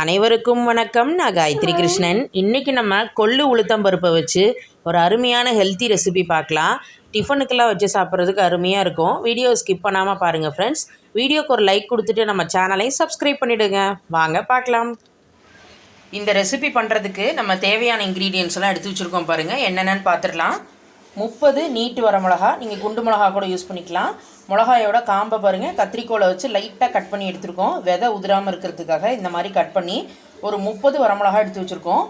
அனைவருக்கும் வணக்கம். நான் காயத்ரி கிருஷ்ணன். இன்றைக்கி நம்ம கொள்ளு உளுத்தம் பருப்பை வச்சு ஒரு அருமையான ஹெல்த்தி ரெசிபி பார்க்கலாம். டிஃபனுக்கெல்லாம் வச்சு சாப்பிட்றதுக்கு அருமையாக இருக்கும். வீடியோ ஸ்கிப் பண்ணாமல் பாருங்கள் ஃப்ரெண்ட்ஸ் வீடியோக்கு ஒரு லைக் கொடுத்துட்டு நம்ம சேனலையும் சப்ஸ்கிரைப் பண்ணிவிடுங்க வாங்க பார்க்கலாம். இந்த ரெசிபி பண்ணுறதுக்கு நம்ம தேவையான இன்க்ரீடியன்ஸ் எல்லாம் எடுத்து வச்சுருக்கோம் பாருங்கள் என்னென்னு பார்த்துடலாம். முப்பது நீட்டு வர மிளகா. நீங்கள் குண்டு மிளகா கூட யூஸ் பண்ணிக்கலாம். மிளகாயோட காம்பை பாருங்கள் கத்திரிக்கோலை வச்சு லைட்டாக கட் பண்ணி எடுத்துருக்கோம். விதை உதிராமல் இருக்கிறதுக்காக இந்த மாதிரி கட் பண்ணி ஒரு முப்பது வரமிளகா எடுத்து வச்சுருக்கோம்.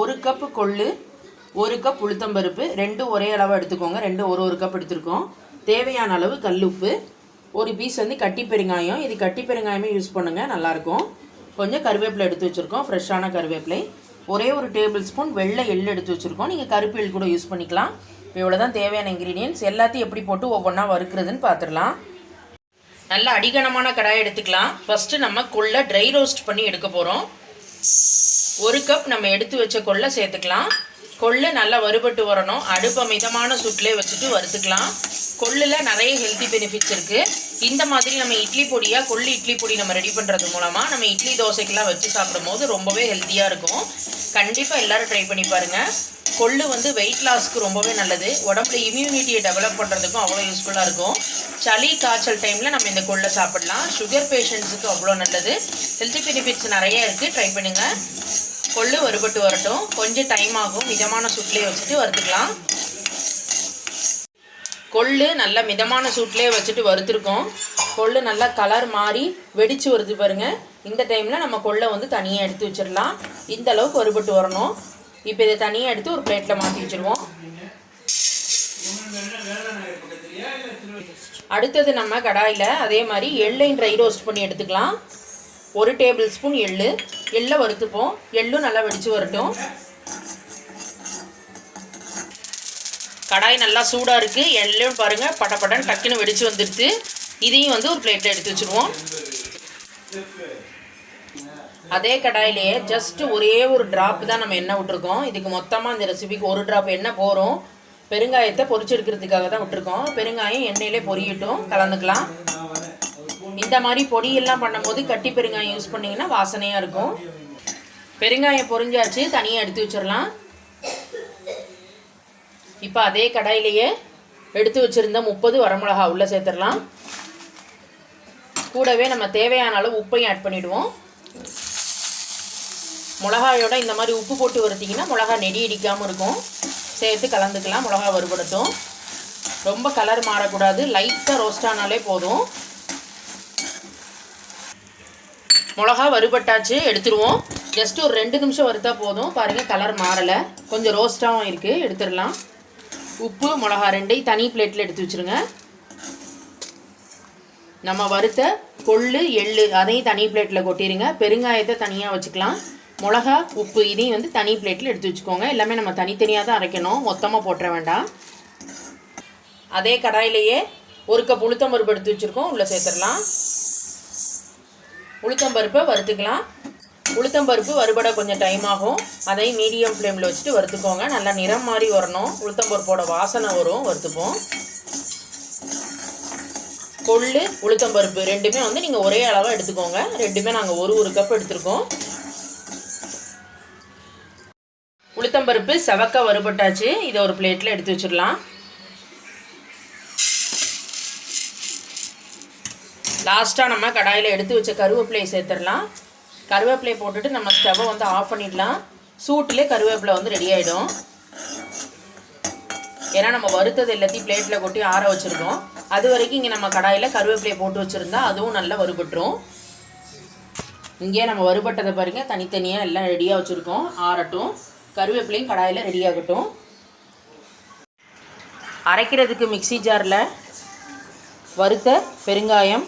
ஒரு கப்பு கொள்ளு ஒரு கப் உளுத்தம்பருப்பு ரெண்டு ஒரே அளவு எடுத்துக்கோங்க. ரெண்டு ஒரு ஒரு கப் எடுத்துருக்கோம். தேவையான அளவு கல்லுப்பு ஒரு பீஸ் வந்து கட்டி பெருங்காயம். இது கட்டி பெருங்காயமே யூஸ் பண்ணுங்கள் நல்லாயிருக்கும் கொஞ்சம் கருவேப்பிலை எடுத்து வச்சுருக்கோம். ஃப்ரெஷ்ஷான கருவேப்பிலை. ஒரே ஒரு டேபிள் ஸ்பூன் வெள்ளை எள் எடுத்து வச்சுருக்கோம். நீங்கள் கருப்பு எள் கூட யூஸ் பண்ணிக்கலாம். இப்போ இவ்வளோ தான் தேவையான இன்க்ரீடியன்ஸ் எல்லாத்தையும் எப்படி போட்டு ஒவ்வொன்றா வறுக்கிறதுன்னு பார்த்துடலாம். நல்ல அடிகனமான கடாயை எடுத்துக்கலாம். ஃபஸ்ட்டு நம்ம கொள்ளை ட்ரை ரோஸ்ட் பண்ணி எடுக்க போகிறோம் ஒரு கப் நம்ம எடுத்து வச்ச கொள்ளை சேர்த்துக்கலாம். கொள்ளு நல்லா வறுபட்டு வரணும். அடுப்பை மிதமான சுட்டிலே வச்சுட்டு வறுத்துக்கலாம். கொள்ளில் நிறைய ஹெல்த்தி பெனிஃபிட்ஸ் இருக்குது இந்த மாதிரி நம்ம இட்லி பொடியாக கொள்ளு இட்லி பொடி நம்ம ரெடி பண்ணுறது மூலமாக நம்ம இட்லி தோசைக்கெல்லாம் வச்சு சாப்பிடும்போது ரொம்பவே ஹெல்த்தியாக இருக்கும். கண்டிப்பாக எல்லோரும் ட்ரை பண்ணி பாருங்கள் கொள்ளு வந்து வெயிட் லாஸ்க்கு ரொம்பவே நல்லது. உடம்புல இம்யூனிட்டியை டெவலப் பண்ணுறதுக்கும் அவ்வளோ யூஸ்ஃபுல்லாக இருக்கும். சளி காய்ச்சல் டைமில் நம்ம இந்த கொள்ளை சாப்பிடலாம். சுகர் பேஷண்ட்ஸுக்கு அவ்வளோ நல்லது. ஹெல்த்தி பெனிஃபிட்ஸ் நிறைய இருக்குது ட்ரை பண்ணுங்கள் கொள்ளு வறுபட்டு வரட்டும். கொஞ்சம் டைம் ஆகும். மிதமான சூட்லேயே வச்சுட்டு வறுத்துக்கலாம். கொள்ளு நல்லா மிதமான சூட்லேயே வச்சுட்டு வறுத்துருக்கோம். கொள்ளு நல்லா கலர் மாறி வெடித்து வருது பாருங்கள் இந்த டைமில் நம்ம கொள்ளை வந்து தனியாக எடுத்து வச்சிடலாம் இந்த அளவுக்கு வறுபட்டு வரணும். இப்போ இதை தனியாக எடுத்து ஒரு பிளேட்டில் மாற்றி வச்சுருவோம். அடுத்தது நம்ம கடாயில் அதே மாதிரி எள்ளையும் ட்ரை ரோஸ்ட் பண்ணி எடுத்துக்கலாம். ஒரு டேபிள் ஸ்பூன் எள்ளு. எள்ளை வறுத்துப்போம். எள்ளும் நல்லா வெடித்து வரட்டும். கடாய் நல்லா சூடாக இருக்குது எள்ளும் பாருங்கள் படப்படன்னு டக்குன்னு வெடித்து வந்துடுது இதையும் வந்து ஒரு பிளேட்டில் எடுத்து வச்சுருவோம். அதே கடாயிலேயே ஜஸ்ட் ஒரே ஒரு ட்ராப் தான் நம்ம எண்ணெய் விட்டுருக்கோம். இதுக்கு மொத்தமாக இந்த ரெசிபிக்கு ஒரு ட்ராப் எண்ணெய் போகிறோம் பெருங்காயத்தை பொரிச்செடுக்கிறதுக்காக தான் விட்டுருக்கோம். பெருங்காயம் எண்ணெயிலே பொரியட்டும் கலந்துக்கலாம். இந்த மாதிரி பொடியெல்லாம் பண்ணும்போது கட்டி பெருங்காயம் யூஸ் பண்ணிங்கன்னா வாசனையாக இருக்கும். பெருங்காயம் பொரிஞ்சாச்சு தனியாக எடுத்து வச்சிடலாம். இப்போ அதே கடாயிலேயே எடுத்து வச்சுருந்த முப்பது வரமிளகா உள்ளே சேர்த்துடலாம். கூடவே நம்ம தேவையான அளவு உப்பையும் ஆட் பண்ணிவிடுவோம் மிளகாயோட இந்த மாதிரி உப்பு போட்டு வறுத்திங்கன்னா மிளகா நெடி இடிக்காமல் இருக்கும். சேர்த்து கலந்துக்கலாம் மிளகா வறுபடுத்தும். ரொம்ப கலர் மாறக்கூடாது லைட்டாக ரோஸ்ட் ஆனாலே போதும். மிளகா வறுபட்டாச்சு எடுத்துருவோம். ஜஸ்ட் ஒரு ரெண்டு நிமிஷம் வறுத்தா போதும். பாருங்கள் கலர் மாறலை. கொஞ்சம் ரோஸ்ட்டாகவும் இருக்குது எடுத்துடலாம். உப்பு மிளகா ரெண்டையும் தனி பிளேட்டில் எடுத்து வச்சுருங்க. நம்ம வறுத்த கொள்ளு எள்ளு அதையும் தனி பிளேட்டில் கொட்டிடுங்க பெருங்காயத்தை தனியாக வச்சுக்கலாம். மிளகா உப்பு இதையும் வந்து தனி பிளேட்டில் எடுத்து வச்சுக்கோங்க. எல்லாமே நம்ம தனித்தனியாக தான் அரைக்கணும். மொத்தமாக போட்டுற வேண்டாம். அதே கடாயிலேயே ஒரு கப் உளுத்தம்பருப்பு எடுத்து வச்சுருக்கோம். உள்ளே சேர்த்துடலாம். உளுத்தம்பருப்பை வறுத்துக்கலாம். உளுத்தம்பருப்பு வறுபட கொஞ்சம் டைம் ஆகும். அதையும் மீடியம் ஃப்ளேமில் வச்சுட்டு வறுத்துக்கோங்க. நல்லா நிறம் மாதிரி வரணும். உளுத்தம்பருப்போட வாசனை வரும். வறுத்துப்போம். கொள்ளு உளுத்தம்பருப்பு ரெண்டுமே வந்து நீங்கள் ஒரே அளவாக எடுத்துக்கோங்க. ரெண்டுமே நாங்கள் ஒரு ஒரு கப் எடுத்துருக்கோம். உளுத்தம்பருப்பு செவக்க வறுபட்டாச்சு. இதை ஒரு பிளேட்டில் எடுத்து வச்சிடலாம். லாஸ்ட்டாக நம்ம கடாயில் எடுத்து வச்ச கருவேப்பிலையை சேர்த்துடலாம். கருவேப்பிலையை போட்டுட்டு நம்ம ஸ்டவ்வை வந்து ஆஃப் பண்ணிடலாம். சூட்டிலே கருவேப்பிலை வந்து ரெடி ஆகிடும் ஏன்னா நம்ம வறுத்தது எல்லாத்தையும் பிளேட்டில் கொட்டி ஆற வச்சுருக்கோம். அது வரைக்கும் இங்கே நம்ம கடாயில் கருவேப்பிலையை போட்டு வச்சுருந்தா அதுவும் நல்லா வறுபட்டுரும். இங்கேயே நம்ம வறுபட்டதை பாருங்கள் தனித்தனியாக எல்லாம் ரெடியாக வச்சுருக்கோம். ஆறட்டும். கருவேப்பிலையும் கடாயில் ரெடி ஆகட்டும். அரைக்கிறதுக்கு மிக்சி ஜாரில் வறுத்த பெருங்காயம்.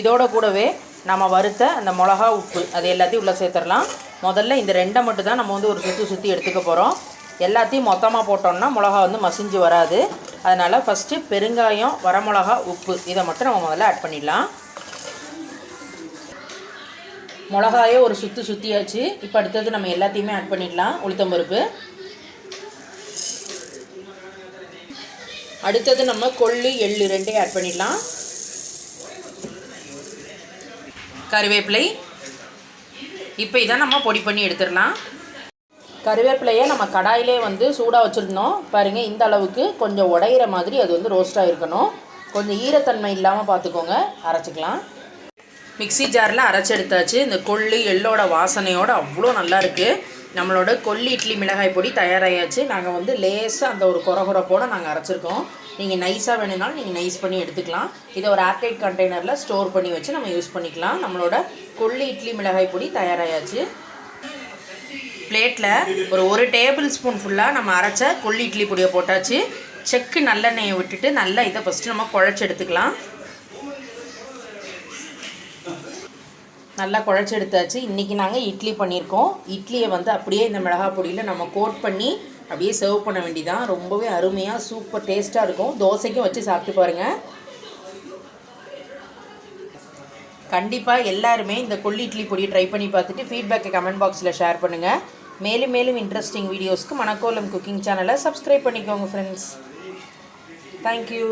இதோட கூடவே நம்ம வறுத்த அந்த மிளகா உப்பு அது எல்லாத்தையும் உள்ளே சேர்த்துடலாம். முதல்ல இந்த ரெண்டை மட்டும் தான் நம்ம வந்து ஒரு சுற்றி சுற்றி எடுத்துக்க போகிறோம் எல்லாத்தையும் மொத்தமாக போட்டோம்னா மிளகா வந்து மசிஞ்சு வராது. அதனால் ஃபஸ்ட்டு பெருங்காயம் வரமிளகா உப்பு இதை மட்டும் நம்ம முதல்ல ஆட் பண்ணிடலாம். மிளகாயே ஒரு சுற்று சுற்றியாச்சு இப்போ அடுத்தது நம்ம எல்லாத்தையுமே ஆட் பண்ணிடலாம். உளுத்தம்பருப்பு அடுத்தது நம்ம கொள்ளு எள்ளு ரெண்டையும் ஆட் பண்ணிடலாம். கருவேப்பிலை. இப்போ இதை நம்ம பொடி பண்ணி எடுத்துடலாம். கருவேப்பிலையை நம்ம கடாயிலே வந்து சூடாக வச்சுருந்தோம். பாருங்கள் இந்த அளவுக்கு கொஞ்சம் உடையிற மாதிரி அது வந்து ரோஸ்ட்டாக இருக்கணும். கொஞ்சம் ஈரத்தன்மை இல்லாமல் பார்த்துக்கோங்க. அரைச்சிக்கலாம். மிக்ஸி ஜாரில் அரைச்சி எடுத்தாச்சு. இந்த கொள்ளு எள்ளோட வாசனையோடு அவ்வளோ நல்லா இருக்குது நம்மளோட கொல்லி இட்லி மிளகாய் பொடி தயாராகியாச்சு நாங்கள் வந்து லேசாக அந்த ஒரு குறகுறப்போடு நாங்கள் அரைச்சிருக்கோம். நீங்கள் நைஸாக வேணும்னாலும் நீங்கள் நைஸ் பண்ணி எடுத்துக்கலாம். இதை ஒரு ஏர்டைட் கண்டெய்னரில் ஸ்டோர் பண்ணி வச்சு நம்ம யூஸ் பண்ணிக்கலாம். நம்மளோட கொள்ளி இட்லி மிளகாய் பொடி தயாராகியாச்சு பிளேட்டில் ஒரு ஒரு டேபிள் ஸ்பூன் ஃபுல்லாக நம்ம அரைச்ச கொல்லி இட்லி பொடியை போட்டாச்சு. செக்கு நல்லெண்ணெயை விட்டுட்டு நல்லா இதை ஃபஸ்ட்டு நம்ம குழச்சி எடுத்துக்கலாம். நல்லா குழச்சி எடுத்தாச்சு. இன்றைக்கி நாங்கள் இட்லி பண்ணியிருக்கோம் இட்லியை வந்து அப்படியே இந்த மிளகாய் பொடியில் நம்ம கோட் பண்ணி அப்படியே சர்வ் பண்ண வேண்டிதான் ரொம்பவே அருமையாக சூப்பர் டேஸ்ட்டாக இருக்கும். தோசைக்கும் வச்சு சாப்பிட்டு பாருங்கள் கண்டிப்பாக எல்லாருமே இந்த கொல்லி இட்லி பொடியை ட்ரை பண்ணி பார்த்துட்டு ஃபீட்பேக்கை கமெண்ட் பாக்ஸில் ஷேர் பண்ணுங்கள் மேலும் மேலும் இன்ட்ரெஸ்டிங் வீடியோஸ்க்கு மணக்கோலம் குக்கிங் சேனலை சப்ஸ்கிரைப் பண்ணிக்கோங்க ஃப்ரெண்ட்ஸ் தேங்க்யூ